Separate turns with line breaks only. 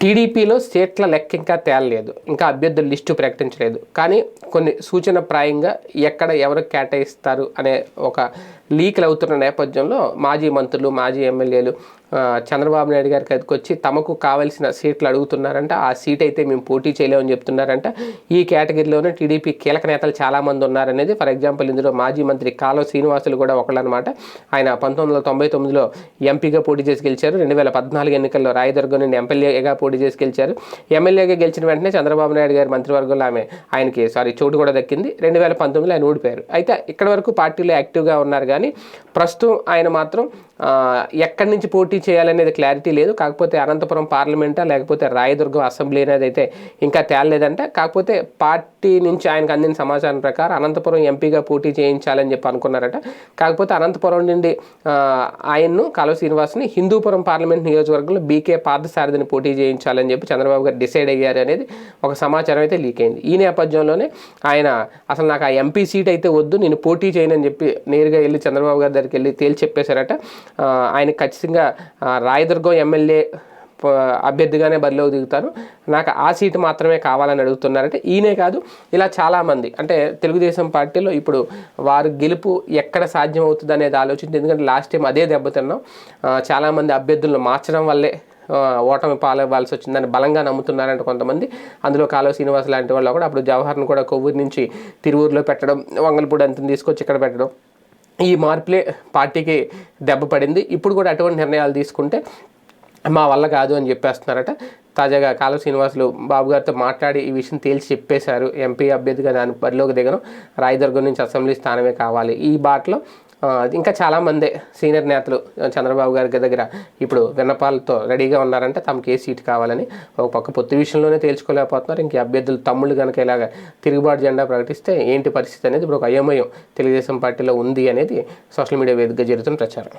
టీడీపీలో సీట్ల లెక్క ఇంకా తేలలేదు. ఇంకా అభ్యర్థుల లిస్టు ప్రకటించలేదు. కానీ కొన్ని సూచన ప్రాయంగా ఎక్కడ ఎవరు కేటాయిస్తారు అనే ఒక లీక్లు అవుతున్న నేపథ్యంలో మాజీ మంత్రులు మాజీ ఎమ్మెల్యేలు చంద్రబాబు నాయుడు గారికి అదికి వచ్చి తమకు కావాల్సిన సీట్లు అడుగుతున్నారంట. ఆ సీట్ అయితే మేము పోటీ చేయలేమని చెప్తున్నారంట. ఈ కేటగిరీలోనే టీడీపీ కీలక నేతలు చాలామంది ఉన్నారనేది ఫర్ ఎగ్జాంపుల్ ఇందులో మాజీ మంత్రి కాలువ శ్రీనివాసులు కూడా ఒకళ్ళనమాట. ఆయన పంతొమ్మిది వందల తొంభై తొమ్మిదిలో ఎంపీగా పోటీ చేసి గెలిచారు. రెండు వేల పద్నాలుగు ఎన్నికల్లో రాయదుర్గం నుండి ఎమ్మెల్యేగా పోటీ చేసి గెలిచారు ఎమ్మెల్యేగా గెలిచిన వెంటనే చంద్రబాబు నాయుడు గారి మంత్రివర్గంలో ఆమె ఆయనకి సారీ చోటు కూడా దక్కింది. రెండు వేల పంతొమ్మిదిలో ఆయన ఓడిపోయారు. అయితే ఇక్కడ వరకు పార్టీలో యాక్టివ్గా ఉన్నారు కానీ ప్రస్తుతం ఆయన మాత్రం ఎక్కడి నుంచి పోటీ చేయాలనేది క్లారిటీ లేదు. కాకపోతే అనంతపురం పార్లమెంటా లేకపోతే రాయదుర్గం అసెంబ్లీ అనేది అయితే ఇంకా తేలలేదంట. కాకపోతే పార్టీ నుంచి ఆయనకు అందిన సమాచారం ప్రకారం అనంతపురం ఎంపీగా పోటీ చేయించాలని చెప్పి అనుకున్నారట. కాకపోతే అనంతపురం నుండి ఆయన్ను కాలువ శ్రీనివాస్ని హిందూపురం పార్లమెంట్ నియోజకవర్గంలో బీకే పార్థసారథిని పోటీ చేయించాలని చెప్పి చంద్రబాబు గారు డిసైడ్ అయ్యారు అనేది ఒక సమాచారం అయితే లీక్ అయింది. ఈ నేపథ్యంలోనే ఆయన అసలు నాకు ఆ ఎంపీ సీట్ అయితే వద్దు నేను పోటీ చేయనని చెప్పి నేరుగా వెళ్ళి చంద్రబాబు గారి దగ్గరికి వెళ్ళి తేల్చి చెప్పేశారట. ఆయన ఖచ్చితంగా రాయదుర్గం ఎమ్మెల్యే అభ్యర్థిగానే బరిలోకి దిగుతారు. నాకు ఆ సీటు మాత్రమే కావాలని అడుగుతున్నారంటే ఈయనే కాదు ఇలా చాలామంది. అంటే తెలుగుదేశం పార్టీలో ఇప్పుడు వారు గెలుపు ఎక్కడ సాధ్యం అవుతుంది అనేది ఆలోచించింది ఎందుకంటే లాస్ట్ టైం అదే దెబ్బతిన్నాం. చాలామంది అభ్యర్థులను మార్చడం వల్లే ఓటమి పాలవ్వాల్సి వచ్చిందని బలంగా నమ్ముతున్నారంట కొంతమంది. అందులో కాలువ శ్రీనివాస్ లాంటి వాళ్ళు కూడా అప్పుడు జవహర్ను కూడా కొవ్వూరు నుంచి తిరువూరులో పెట్టడం వంగలపూడి అంతని తీసుకొచ్చి ఇక్కడ పెట్టడం ఈ మార్పులే పార్టీకి దెబ్బ పడింది. ఇప్పుడు కూడా అటువంటి నిర్ణయాలు తీసుకుంటే మా వల్ల కాదు అని చెప్పేస్తున్నారట. తాజాగా కాలువ శ్రీనివాసులు బాబు గారితో మాట్లాడి ఈ విషయం తేల్చి చెప్పేశారు. ఎంపీ అభ్యర్థిగా దాని బరిలోకి దిగను. రాయదుర్గం నుంచి అసెంబ్లీ స్థానమే కావాలి. ఈ బాటలో ఇంకా చాలామందే సీనియర్ నేతలు చంద్రబాబు గారి దగ్గర. ఇప్పుడు విన్నపాలతో రెడీగా ఉన్నారంటే తమకు ఏ సీట్ కావాలని ఒక పక్క పొత్తు విషయంలోనే తేల్చుకోలేకపోతున్నారు. ఇంక అభ్యర్థులు తమ్ముళ్ళు కనుక ఇలాగ తిరుగుబాటు జెండా ప్రకటిస్తే ఏంటి పరిస్థితి అనేది ఇప్పుడు ఒక అయోమయం తెలుగుదేశం పార్టీలో ఉంది అనేది సోషల్ మీడియా వేదికగా జరుగుతున్న ప్రచారం.